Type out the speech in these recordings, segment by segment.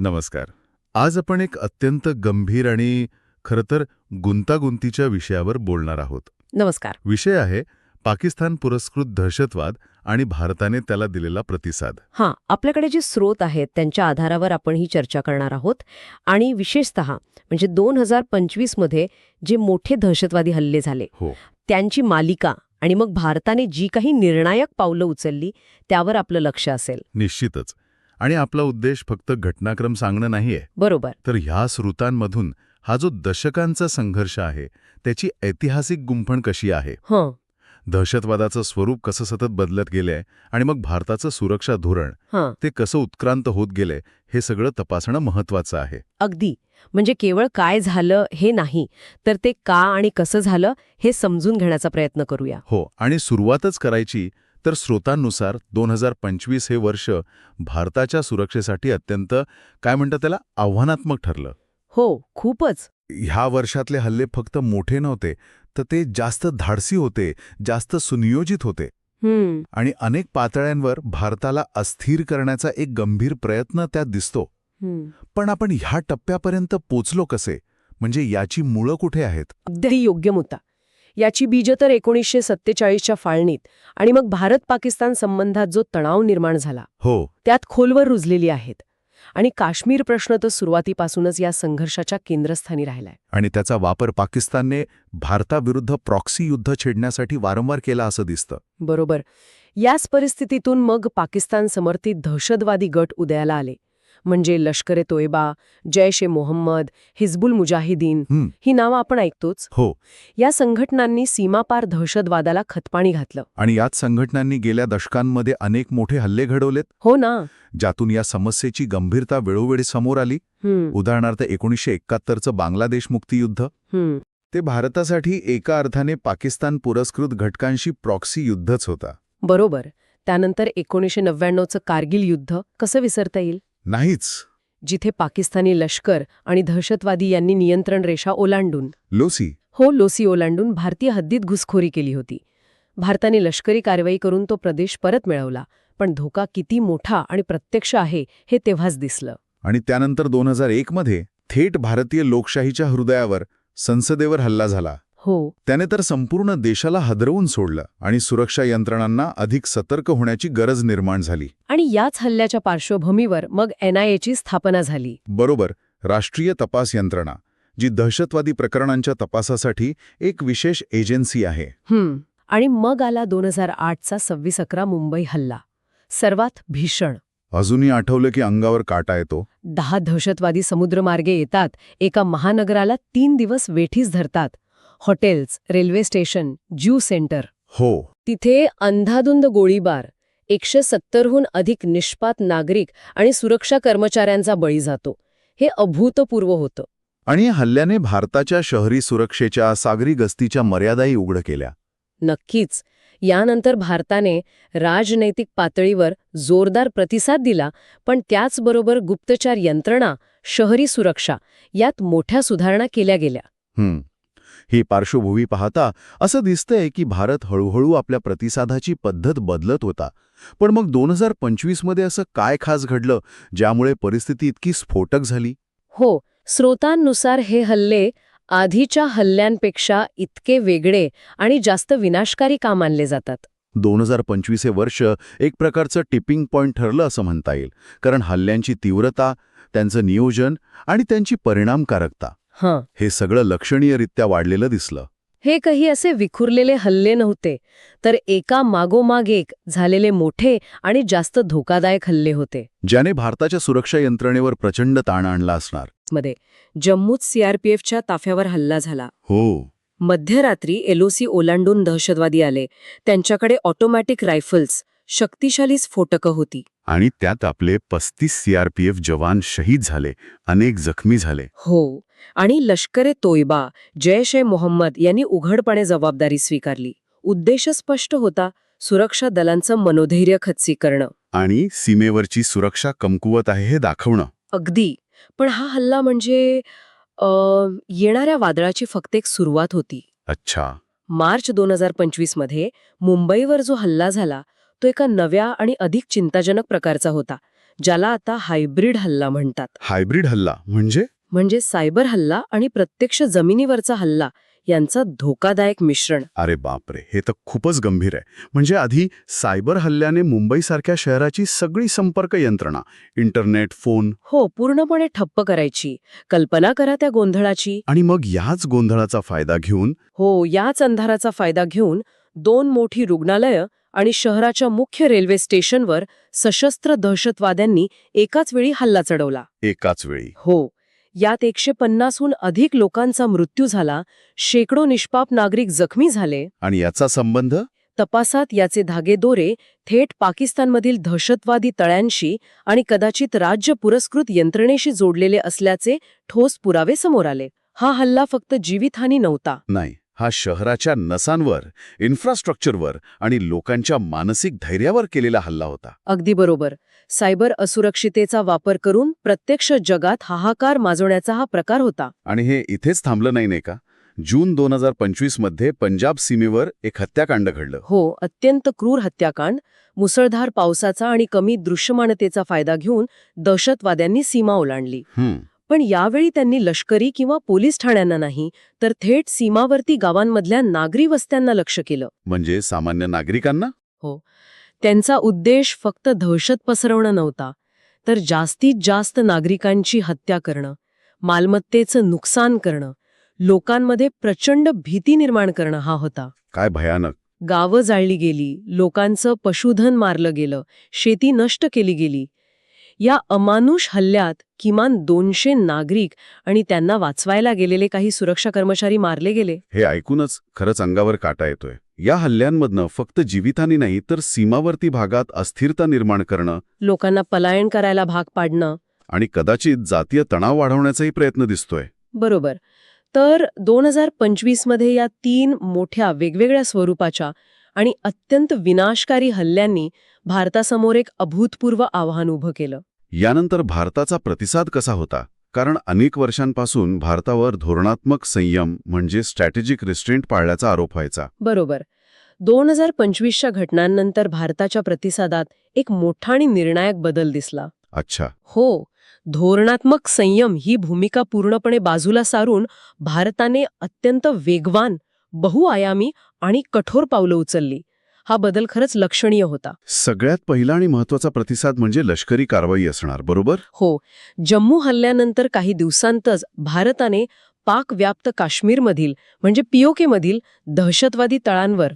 नमस्कार. आज आपण एक अत्यंत गंभीर आणि खरं तर गुंतागुंतीच्या विषयावर बोलणार आहोत. नमस्कार. विषय आहे पाकिस्तान पुरस्कृत दहशतवाद आणि भारताने त्याला दिलेला प्रतिसाद. हां आपल्याकडे जे स्रोत आहेत त्यांच्या आधारावर आपण ही चर्चा करणार आहोत आणि विशेषत म्हणजे दोन हजार पंचवीसमध्ये जे मोठे दहशतवादी हल्ले झाले हो. त्यांची मालिका आणि मग भारताने जी काही निर्णायक पावलं उचलली त्यावर आपलं लक्ष असेल. निश्चितच. आणि आपला उद्देश फक्त घटनाक्रम सांगणं नाहीये. बरोबर. तर ह्या स्रोतांमधून हा जो दशकांचा संघर्ष आहे त्याची ऐतिहासिक गुंफण कशी आहे? हं. दहशतवादाचं स्वरूप कसं सतत बदलत गेलंय आणि मग भारताचं सुरक्षा धोरण हां. ते कसं उत्क्रांत होत गेलंय हे सगळं तपासणं महत्वाचं आहे. अगदी. म्हणजे केवळ काय झालं हे नाही तर ते का आणि कसं झालं हे समजून घेण्याचा प्रयत्न करूया. हो आणि सुरुवातच करायची तर स्रोतांनुसार दोन हजार पंचवीस हे वर्ष भारताच्या सुरक्षेसाठी अत्यंत काय म्हणतात त्याला आव्हानात्मक ठरलं. हो खूपच. ह्या वर्षातले हल्ले फक्त मोठे नव्हते तर ते जास्त धाडसी होते जास्त सुनियोजित होते. आणि अनेक पातळ्यांवर भारताला अस्थिर करण्याचा एक गंभीर प्रयत्न त्यात दिसतो. पण आपण ह्या टप्प्यापर्यंत पोचलो कसे? म्हणजे याची मुळं कुठे आहेत? अगदी योग्य मुद्दा. याची बीज तर एकोणीसशे सत्तेचाळीसच्या फाळणीत आणि मग भारत पाकिस्तान संबंधात जो तणाव निर्माण झाला हो. त्यात खोलवर रुजलेली आहेत. आणि काश्मीर प्रश्न तर सुरुवातीपासूनच या संघर्षाच्या केंद्रस्थानी राहिलाय. आणि त्याचा वापर पाकिस्तानने भारताविरुद्ध प्रॉक्सी युद्ध छेडण्यासाठी वारंवार केला असं दिसतं. बरोबर. याच परिस्थितीतून मग पाकिस्तान समर्थित दहशतवादी गट उदयाला आले. म्हणजे लष्कर ए तोयबा जैश ए मोहम्मद हिजबुल मुजाहिदीन हं, नावं आपण ऐकतोच. हो. या संघटनांनी सीमापार दहशतवादाला खतपाणी घातलं. आणि याच संघटनांनी गेल्या दशकांमध्ये अनेक मोठे हल्ले घडवलेत? हो ना. ज्यातून या समस्येची गंभीरता वेळोवेळी समोर आली? उदाहरणार्थ एकोणीसशे एकाहत्तरचं बांगलादेश मुक्तीयुद्ध? ते भारतासाठी एका अर्थाने पाकिस्तान पुरस्कृत घटकांशी प्रॉक्सी युद्धच होता. बरोबर. त्यानंतर एकोणीसशे नव्याण्णवचं कारगिल युद्ध कसं विसरता येईल? नाहीच. जिथे पाकिस्तानी लष्कर आणि दहशतवादी यांनी नियंत्रण रेषा ओलांडून लोसी. हो लोसी ओलांडून भारतीय हद्दीत घुसखोरी केली होती. भारताने लष्करी कारवाई करून तो प्रदेश परत मिळवला पण धोका किती मोठा आणि प्रत्यक्ष आहे हे तेव्हाच दिसलं. आणि त्यानंतर दोन हजार एकमध्ये थेट भारतीय लोकशाहीच्या हृदयावर संसदेवर हल्ला झाला. हो. त्याने तर संपूर्ण देशाला हदरवून सोडलं आणि सुरक्षा यंत्रणांना अधिक सतर्क होण्याची गरज निर्माण झाली. आणि याच हल्ल्याच्या पार्श्वभूमीवर मग एनआयएची स्थापना झाली. बरोबर राष्ट्रीय तपास यंत्रणा जी दहशतवादी प्रकरणांच्या तपासासाठी एक विशेष एजन्सी आहे. हम्म आणि मग आला दोन हजार आठचा सव्वीस अकरा मुंबई हल्ला. सर्वात भीषण. अजूनही आठवलं की अंगावर काटा येतो? दहा दहशतवादी समुद्रमार्गे येतात एका महानगराला तीन दिवस वेठीस धरतात. Hotels railway station Jew centre. हो. तिथे अंधाधुंद गोळीबार एकशे सत्तरहून अधिक निष्पात नागरिक आणि सुरक्षा कर्मचाऱ्यांचा बळी जातो. हे अभूतपूर्व होतं. आणि या हल्ल्याने भारताच्या शहरी सुरक्षेच्या सागरी गस्तीच्या मर्यादाही उघड केल्या. नक्कीच. यानंतर भारताने राजनैतिक पातळीवर जोरदार प्रतिसाद दिला पण त्याचबरोबर गुप्तचार यंत्रणा शहरी सुरक्षा यात मोठ्या सुधारणा केल्या गेल्या. हं. पार्श्वभूमी पाहता असं दिसतंय की भारत हळूहळू आपल्या प्रतिसादाची पद्धत बदलत होता. पण मग दोन हजार पंचवीसमध्ये असं काय खास घडलं ज्यामुळे परिस्थिती इतकी स्फोटक झाली? हो स्रोतांनुसार हे हल्ले आधीच्या हल्ल्यांपेक्षा इतके वेगळे आणि जास्त विनाशकारी का मानले जातात. दोन हजार पंचवीस हे वर्ष एक प्रकारचं टिपिंग पॉइंट ठरलं असं म्हणता येईल कारण हल्ल्यांची तीव्रता त्यांचं नियोजन आणि त्यांची परिणामकारकता. हां. हे सगळं लक्षणीयरित्या वाढलेलं दिसलं. हे काही असे विखुरलेले हल्ले नव्हते तर एका मागोमाग एक झालेले मोठे आणि जास्त धोकादायक हल्ले होते. ज्याने भारताच्या सुरक्षा यंत्रणेवर प्रचंड ताण आणला असणार. मध्ये जम्मूत सीआरपीएफच्या ताफ्यावर हल्ला झाला. हो. मध्यरात्री एलओसी ओलांडून दहशतवादी आले. त्यांच्याकडे ऑटोमॅटिक रायफल्स शक्तिशाली स्फोटकं होती. आणि त्यात आपले पस्तीस सीआरपीएफ जवान शहीद झाले अनेक जखमी झाले. हो आणि लष्कर तोयबा जैश ए मोहम्मद यांनी उघडपणे जबाबदारी स्वीकारली. उद्देश स्पष्ट होता सुरक्षा दलांचं मनोधैर्य खच्ची करणं आणि सीमेवरची सुरक्षा कमकुवत आहे हे दाखवणं. अगदी. पण हा हल्ला म्हणजे येणाऱ्या वादळाची फक्त एक सुरुवात होती. अच्छा. मार्च दोन हजार पंचवीसमध्ये मुंबईवर जो हल्ला झाला तो एका नव्या आणि अधिक चिंताजनक प्रकारचा होता ज्याला आता हायब्रिड हल्ला म्हणतात. हायब्रिड हल्ला म्हणजे? म्हणजे सायबर हल्ला आणि प्रत्यक्ष जमिनीवरचा हल्ला यांचं धोकादायक मिश्रण. अरे बापरे हे तर खूपच गंभीर आहे. म्हणजे आधी सायबर हल्ल्याने मुंबईसारख्या शहराची सगळी संपर्क यंत्रणा इंटरनेट फोन. हो पूर्णपणे ठप्प करायची. कल्पना करा त्या गोंधळाची. आणि मग याच गोंधळाचा फायदा घेऊन? हो याच अंधाराचा फायदा घेऊन दोन मोठी रुग्णालयं आणि शहराच्या मुख्य रेल्वे स्टेशनवर सशस्त्र दहशतवाद्यांनी एकाच वेळी हल्ला चढवला. एकाच वेळी. हो. यात एकशे पन्नासहून अधिक लोकांचा मृत्यू झाला शेकडो निष्पाप नागरिक जखमी झाले. आणि याचा संबंध? तपासात याचे धागेदोरे थेट पाकिस्तानमधील दहशतवादी तळ्यांशी आणि कदाचित राज्य पुरस्कृत यंत्रणेशी जोडलेले असल्याचे ठोस पुरावे समोर आले. हा हल्ला फक्त जीवितहानी नव्हता. नाही. हा शहराच्या नसांवर इन्फ्रास्ट्रक्चरवर आणि लोकांच्या मानसिक धैर्यावर केलेला हल्ला होता. अगदी बरोबर. सायबर असुरक्षितेचा वापर करून प्रत्यक्ष जगात हाहाकार माजवण्याचा हा प्रकार होता. आणि हे इथेच थांबलं नाही नाही का? जून दोन हजार पंचवीसमध्ये पंजाब सीमेवर एक हत्याकांड घडलं. हो अत्यंत क्रूर हत्याकांड. मुसळधार पावसाचा आणि कमी दृश्यमानतेचा फायदा घेऊन दहशतवाद्यांनी सीमा ओलांडली. पण यावेळी त्यांनी लष्करी किंवा पोलीस ठाण्यांना नाही तर थेट सीमावर्ती गावांमधल्या नागरी वस्त्यांना लक्ष केलं. म्हणजे सामान्य नागरिकांना? त्यांचा उद्देश फक्त दहशत पसरवणं नव्हता तर जास्तीत जास्त नागरिकांची हत्या करणं मालमत्तेचं नुकसान करणं लोकांमध्ये प्रचंड भीती निर्माण करणं हा होता. काय भयानक. गावं जाळली गेली लोकांचं पशुधन मारलं गेलं शेती नष्ट केली गेली या अमानुष हल्ल्यात किमान दोनशे नागरिक आणि त्यांना वाचवायला गेलेले काही सुरक्षा कर्मचारी मारले गेले. हे ऐकूनच खरंच अंगावर काटा येतोय. या हल्ल्यांमधनं फक्त जीवितहानी नाही तर सीमावर्ती भागात अस्थिरता निर्माण करणं लोकांना पलायन करायला भाग पाडणं. आणि कदाचित जातीय तणाव वाढवण्याचाही प्रयत्न दिसतोय. बरोबर. तर दोन हजार पंचवीसमध्ये या तीन मोठ्या वेगवेगळ्या स्वरूपाच्या आणि अत्यंत विनाशकारी हल्ल्यांनी भारतासमोर एक अभूतपूर्व आव्हान उभं केलं. यानंतर भारताचा प्रतिसाद कसा होता? कारण अनेक वर्षांपासून भारतावर धोरणात्मक संयम म्हणजे स्ट्रॅटेजिक रिस्ट्रेंट पाळल्याचा आरोप व्हायचा. बरोबर. दोन हजार पंचवीसच्या घटनांनंतर भारताच्या प्रतिसादात एक मोठा आणि निर्णायक बदल दिसला. अच्छा. हो धोरणात्मक संयम ही भूमिका पूर्णपणे बाजूला सारून भारताने अत्यंत वेगवान बहुआयामी आणि कठोर पावलं उचलली. हा बदल खरंच लक्षणीय होता. सगळ्यात पहिला आणि महत्त्वाचा प्रतिसाद म्हणजे लष्करी कारवाई असणार बरोबर? हो. जम्मू हल्ल्यानंतर काही दिवसांतच भारताने पाक व्याप्त काश्मीरमधील म्हणजे पीओकेमधील दहशतवादी तळांवर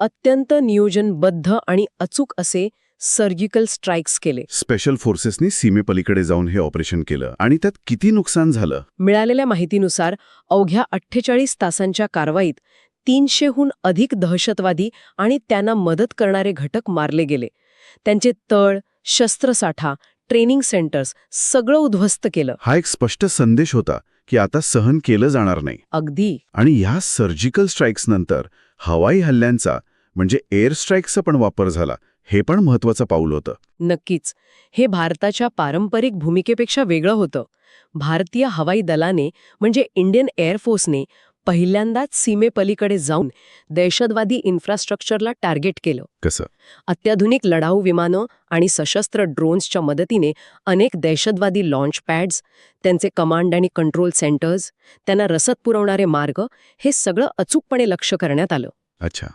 अत्यंत नियोजनबद्ध आणि अचूक असे सर्जिकल स्ट्राईक्स केले. स्पेशल फोर्सेसनी सीमेपलीकडे जाऊन हे ऑपरेशन केलं आणि त्यात किती नुकसान झालं? मिळालेल्या माहितीनुसार अवघ्या अठ्ठेचाळीस तासांच्या कारवाईत तीनशेहून अधिक दहशतवादी आणि त्यांना मदत करणारे घटक मारले गेले. त्यांचे तळ शस्त्रसाठा ट्रेनिंग सेंटर्स सगळं उद्ध्वस्त केलं. हा एक स्पष्ट संदेश होता की आता सहन केलं जाणार नाही. अगदी. आणि या सर्जिकल स्ट्राईक्स नंतर हवाई हल्ल्यांचा म्हणजे एअर स्ट्राईक्सचा पण वापर झाला हे पण महत्वाचं पाऊल होतं. नक्कीच. हे भारताच्या पारंपरिक भूमिकेपेक्षा वेगळं होतं. भारतीय हवाई दलाने म्हणजे इंडियन एअरफोर्सने पहिल्यांदाच सीमेपलीकडे जाऊन दहशतवादी इन्फ्रास्ट्रक्चरला टार्गेट केलं. कसं? अत्याधुनिक लढाऊ विमानं आणि सशस्त्र ड्रोन्सच्या मदतीने अनेक दहशतवादी लॉन्च पॅड्स त्यांचे कमांड आणि कंट्रोल सेंटर्स त्यांना रसद पुरवणारे मार्ग हे सगळं अचूकपणे लक्ष करण्यात आलं. अच्छा.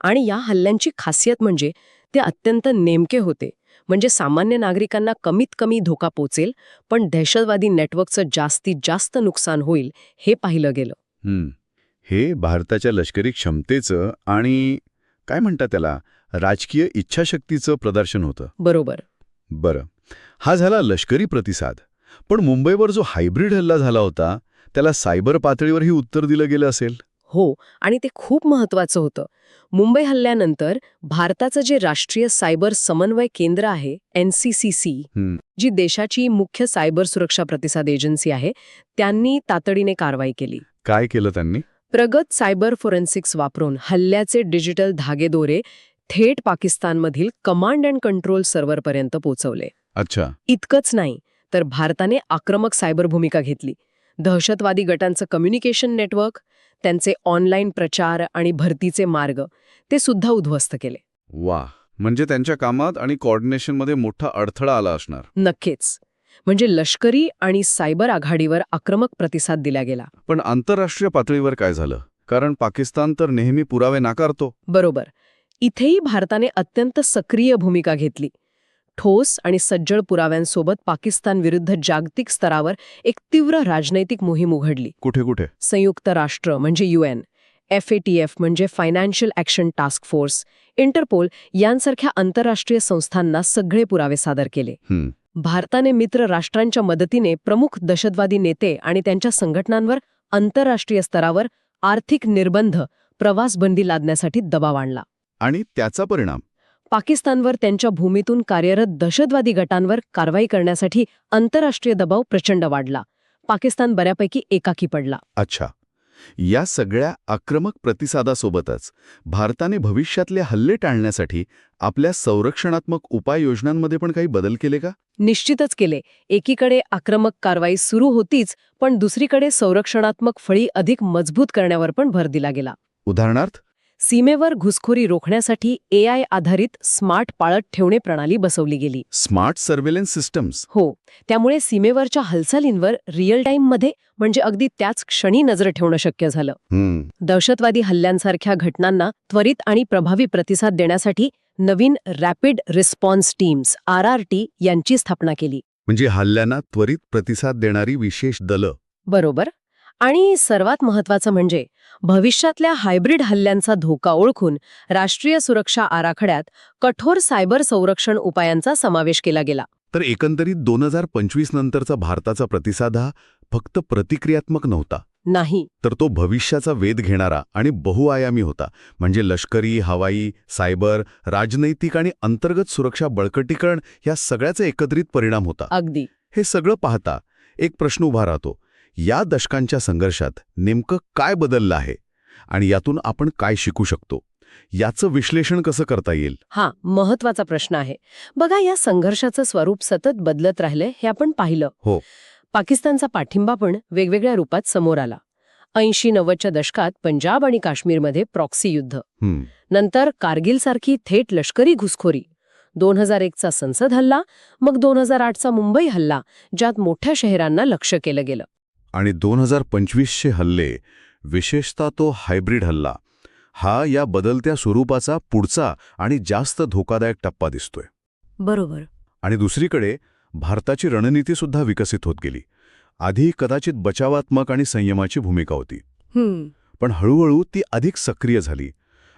आणि या हल्ल्यांची खासियत म्हणजे ते अत्यंत नेमके होते. म्हणजे सामान्य नागरिकांना कमीत कमी धोका पोचेल पण दहशतवादी नेटवर्कचं जास्तीत जास्त नुकसान होईल हे पाहिलं गेलं. हे भारताच्या लष्करी क्षमतेचं आणि काय म्हणतात त्याला राजकीय इच्छाशक्तीचं प्रदर्शन होतं. बरोबर. बरं. हा झाला लष्करी प्रतिसाद. पण मुंबईवर जो हायब्रिड हल्ला झाला होता त्याला सायबर पातळीवरही उत्तर दिलं गेलं असेल? हो आणि ते खूप महत्वाचं होतं. मुंबई हल्ल्यानंतर भारताचं जे राष्ट्रीय सायबर समन्वय केंद्र आहे एन. जी देशाची मुख्य सायबर सुरक्षा प्रतिसाद एजन्सी आहे त्यांनी तातडीने कारवाई केली. काय केलं त्यांनी? प्रगत सायबर फोरेन्सिक्स वापरून हल्ल्याचे डिजिटल धागेदोरे थेट पाकिस्तानमधील कमांड अँड कंट्रोल सर्व्हरपर्यंत पोहोचवले. अच्छा. इतकंच नाही तर भारताने आक्रमक सायबर भूमिका घेतली. दहशतवादी गटांचं कम्युनिकेशन नेटवर्क त्यांचे ऑनलाईन प्रचार आणि भरतीचे मार्ग ते सुद्धा उद्ध्वस्त केले. वा म्हणजे त्यांच्या कामात आणि कॉर्डिनेशनमध्ये मोठा अडथळा आला असणार. नक्कीच. म्हणजे लष्करी आणि सायबर आघाडीवर आक्रमक प्रतिसाद दिला गेला. पण आंतरराष्ट्रीय पातळीवर काय झालं? कारण पाकिस्तान तर नेहमी पुरावे नाकारतो. बरोबर. इथेही भारताने अत्यंत सक्रिय भूमिका घेतली. ठोस आणि सज्जड पुराव्यांसोबत पाकिस्तान विरुद्ध जागतिक स्तरावर एक तीव्र राजनैतिक मोहीम उघडली. कुठे कुठे? संयुक्त राष्ट्र म्हणजे युएन एफ एफ म्हणजे financial action task force Interpol यांसारख्या आंतरराष्ट्रीय संस्थांना सगळे पुरावे सादर केले. भारताने मित्र राष्ट्रांच्या मदतीने प्रमुख दहशतवादी नेते आणि त्यांच्या संघटनांवर आंतरराष्ट्रीय स्तरावर आर्थिक निर्बंध प्रवासबंदी लादण्यासाठी दबाव आणला. आणि त्याचा परिणाम? पाकिस्तानवर त्यांच्या भूमीतून कार्यरत दहशतवादी गटांवर कारवाई करण्यासाठी आंतरराष्ट्रीय दबाव प्रचंड वाढला. पाकिस्तान बऱ्यापैकी एकाकी पडला. अच्छा. या सगळ्या आक्रमक प्रतिसादासोबतच भारताने भविष्यातले हल्ले टाळण्यासाठी आपल्या संरक्षणात्मक उपाययोजनांमध्ये पण काही बदल केले का? निश्चितच केले. एकीकडे आक्रमक कारवाई सुरू होतीच पण दुसरीकडे संरक्षणात्मक फळी अधिक मजबूत करण्यावर पण भर दिला गेला. उदाहरणार्थ? सीमेवर घुसखोरी रोखण्यासाठी एआय आधारित स्मार्ट पाळत ठेवणे प्रणाली बसवली गेली. Smart surveillance systems? हो. त्यामुळे सीमेवरच्या हालचालींवर रिअल टाईममध्ये म्हणजे अगदी त्याच क्षणी नजर ठेवणं शक्य झालं. दहशतवादी हल्ल्यांसारख्या घटनांना त्वरित आणि प्रभावी प्रतिसाद देण्यासाठी नवीन rapid response teams R R T यांची स्थापना केली. म्हणजे हल्ल्यांना त्वरित प्रतिसाद देणारी विशेष दलं. बरोबर. आणि सर्वात महत्वाचं म्हणजे भविष्यातल्या हायब्रिड हल्ल्यांचा धोका ओळखून राष्ट्रीय सुरक्षा आराखड्यात कठोर सायबर संरक्षण उपायांचा समावेश केला गेला. तर एकंदरीत दोन हजार पंचवीस नंतरचा भारताचा प्रतिसाद हा फक्त प्रतिक्रियात्मक नव्हता. नाही. तर तो भविष्याचा वेध घेणारा आणि बहुआयामी होता. म्हणजे लष्करी हवाई सायबर राजनैतिक आणि अंतर्गत सुरक्षा बळकटीकरण या सगळ्याचा एकत्रित परिणाम होता. अगदी. हे सगळं पाहता एक प्रश्न उभा राहतो. या दशकांच्या संघर्षात नेमकं काय बदललं आहे? आणि यातून आपण काय शिकू शकतो? याचं विश्लेषण कसं करता येईल? हा महत्त्वाचा प्रश्न आहे. बघा या संघर्षाचं स्वरूप सतत बदलत राहिलंय हे आपण पाहिलं. हो. पाकिस्तानचा पाठिंबा पण वेगवेगळ्या रूपात समोर आला. ऐंशी नव्वदच्या दशकात पंजाब आणि काश्मीरमध्ये प्रॉक्सी युद्ध. नंतर कारगिलसारखी थेट लष्करी घुसखोरी. दोन हजार एकचा संसद हल्ला मग दोन हजार आठचा मुंबई हल्ला ज्यात मोठ्या शहरांना लक्ष केलं गेलं. आणि दोन हजार पंचवीसचे हल्ले विशेषतः तो हायब्रिड हल्ला हा या बदलत्या स्वरूपाचा पुढचा आणि जास्त धोकादायक टप्पा दिसतोय. बरोबर. आणि दुसरीकडे भारताची रणनीतीसुद्धा विकसित होत गेली. आधी कदाचित बचावात्मक आणि संयमाची भूमिका होती. पण हळूहळू ती अधिक सक्रिय झाली.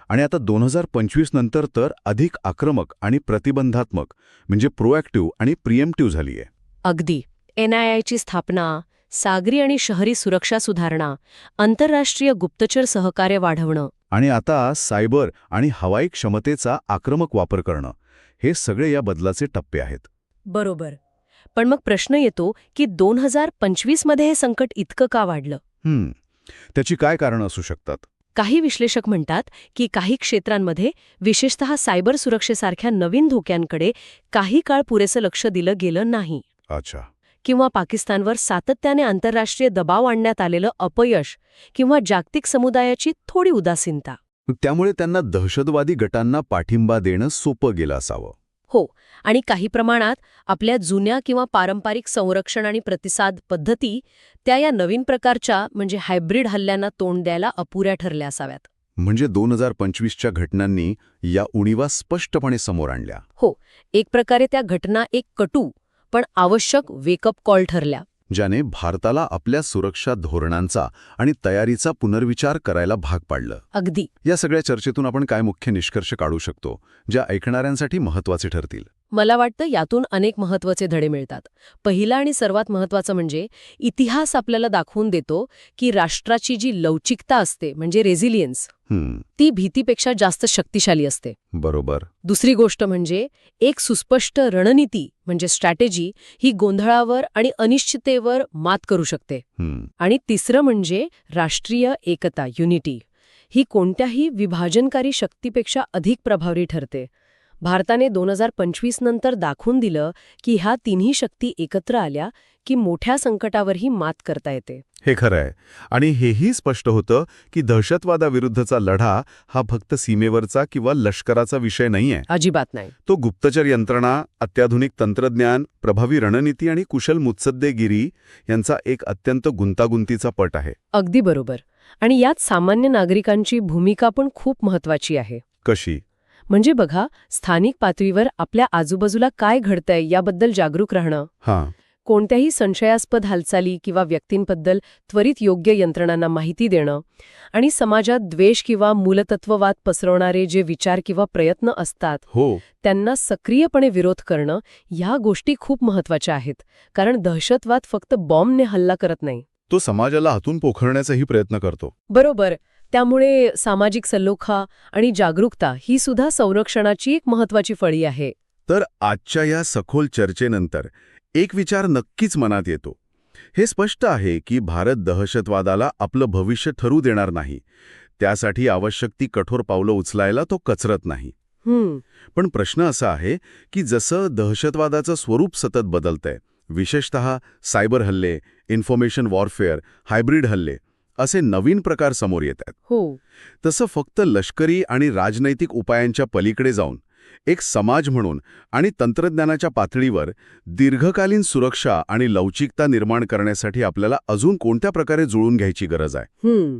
आणि आता दोन हजार पंचवीस नंतर तर अधिक आक्रमक आणि प्रतिबंधात्मक म्हणजे प्रोॲक्टिव्ह आणि प्रिएम्प्टिव्ह झाली आहे. अगदी. एन आय आयची स्थापना सागरी आणि शहरी सुरक्षा सुधारणा आंतरराष्ट्रीय गुप्तचर सहकार्य वाढवणं. आणि आता सायबर आणि हवाई क्षमतेचा आक्रमक वापर करणं हे सगळे या बदलाचे टप्पे आहेत. बरोबर. पण मग प्रश्न येतो की दोन हजार पंचवीसमध्ये हे संकट इतकं का वाढलं? त्याची काय कारणं असू शकतात? काही विश्लेषक म्हणतात की काही क्षेत्रांमध्ये विशेषतः सायबर सुरक्षेसारख्या नवीन धोक्यांकडे काही काळ पुरेसं लक्ष दिलं गेलं नाही. अच्छा. किंवा पाकिस्तानवर सातत्याने आंतरराष्ट्रीय दबाव आणण्यात आलेलं अपयश किंवा जागतिक समुदायाची थोडी उदासीनता. त्यामुळे त्यांना दहशतवादी गटांना पाठिंबा देणं सोपं गेलं असावं. हो आणि काही प्रमाणात आपल्या जुन्या किंवा पारंपरिक संरक्षण आणि प्रतिसाद पद्धती त्या या नवीन प्रकारच्या म्हणजे हायब्रिड हल्ल्यांना तोंड द्यायला अपुऱ्या ठरल्या असाव्यात. म्हणजे दोन हजार पंचवीसच्या घटनांनी या उणीवा स्पष्टपणे समोर आणल्या. हो एक प्रकारे त्या घटना एक कटू पण आवश्यक वेकअप कॉल ठरल्या. ज्याने भारताला आपल्या सुरक्षा धोरणांचा आणि तयारीचा पुनर्विचार करायला भाग पाडलं. अगदी. या सगळ्या चर्चेतून आपण काय मुख्य निष्कर्ष काढू शकतो ज्या ऐकणाऱ्यांसाठी महत्त्वाचे ठरतील? मला वाटतं यातून अनेक महत्त्वाचे धडे मिळतात. पहिला आणि सर्वात महत्वाचं म्हणजे इतिहास आपल्याला दाखवून देतो की राष्ट्राची जी लवचिकता असते म्हणजे रेझिलियन्स ती भीतीपेक्षा जास्त शक्तिशाली असते. बरोबर. दुसरी गोष्ट म्हणजे एक सुस्पष्ट रणनीती म्हणजे स्ट्रॅटेजी ही गोंधळावर आणि अनिश्चितेवर मात करू शकते. आणि तिसरं म्हणजे राष्ट्रीय एकता युनिटी ही कोणत्याही विभाजनकारी शक्तीपेक्षा अधिक प्रभावी ठरते. भारताने दोन हजार पंचवीस नंतर दाखवून दिलं की ह्या तिन्ही शक्ती एकत्र आल्या की मोठ्या संकटावरही मात करता येते. हे खरं आहे. आणि हेही स्पष्ट होतं की दहशतवादाविरुद्धचा लढा हा फक्त सीमेवरचा किंवा लष्कराचा विषय नाहीये. अजिबात नाही. तो गुप्तचर यंत्रणा अत्याधुनिक तंत्रज्ञान प्रभावी रणनीती आणि कुशल मुत्सद्देगिरी यांचा एक अत्यंत गुंतागुंतीचा पट आहे. अगदी बरोबर. आणि यात सामान्य नागरिकांची भूमिका पण खूप महत्वाची आहे. कशी? म्हणजे बघा स्थानिक पातळीवर आपल्या आजूबाजूला काय घडतंय याबद्दल जागरूक राहणं. हां. कोणत्याही संशयास्पद हालचाली किंवा व्यक्तींबद्दल त्वरित योग्य यंत्रणांना माहिती देणं आणि समाजात द्वेष किंवा मूलतत्ववाद पसरवणारे जे विचार किंवा प्रयत्न असतात हो. त्यांना सक्रियपणे विरोध करणं ह्या गोष्टी खूप महत्त्वाच्या आहेत कारण दहशतवाद फक्त बॉम्बने हल्ला करत नाही. तो समाजाला हातून पोखरण्याचाही प्रयत्न करतो. बरोबर. त्यामुळे सामाजिक सल्लोखा आणि जागरूकता ही सुद्धा संरक्षणाची एक महत्वाची फळी आहे. तर आजच्या या सखोल चर्चेनंतर एक विचार नक्कीच मनात येतो. हे स्पष्ट आहे की भारत दहशतवादाला आपलं भविष्य ठरू देणार नाही. त्यासाठी आवश्यक ती कठोर पावलं उचलायला तो कचरत नाही. पण प्रश्न असा आहे की जसं दहशतवादाचं स्वरूप सतत बदलतंय विशेषत सायबर हल्ले इन्फॉर्मेशन वॉरफेअर हायब्रिड हल्ले असे नवीन प्रकार समोर येत आहेत. हो. तसं फक्त लष्करी आणि राजनैतिक उपायांच्या पलीकडे जाऊन एक समाज म्हणून आणि तंत्रज्ञानाच्या पातळीवर दीर्घकालीन सुरक्षा आणि लवचिकता निर्माण करण्यासाठी आपल्याला अजून कोणत्या प्रकारे जुळून घ्यायची गरज आहे?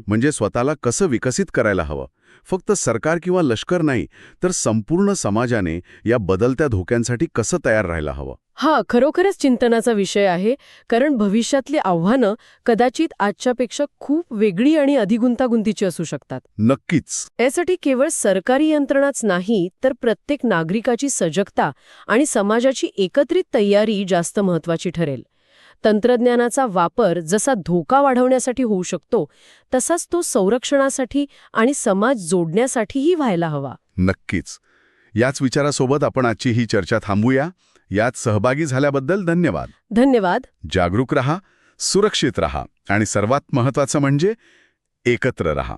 म्हणजे स्वतःला कसं विकसित करायला हवं? फक्त सरकार किंवा लष्कर नाही तर संपूर्ण समाजाने या बदलत्या धोक्यांसाठी कसं तयार राहायला हवं? हा खरोखरच चिंतनाचा विषय आहे कारण भविष्यातली आव्हानं कदाचित आजच्यापेक्षा खूप वेगळी आणि अधिगुंतागुंतीची असू शकतात. नक्कीच. यासाठी केवळ सरकारी यंत्रणाच नाही तर प्रत्येक नागरिकाची सजगता आणि समाजाची एकत्रित तयारी जास्त महत्वाची ठरेल. तंत्रज्ञानाचा वापर जसा धोका वाढवण्यासाठी होऊ शकतो तसाच तो संरक्षणासाठी आणि समाज जोडण्यासाठीही व्हायला हवा. नक्कीच. याच विचारासोबत आपण आजची ही चर्चा थांबूया. यात सहभागी झाल्याबद्दल धन्यवाद. धन्यवाद. जागरूक रहा सुरक्षित रहा आणि सर्वात महत्वाचं म्हणजे एकत्र रहा.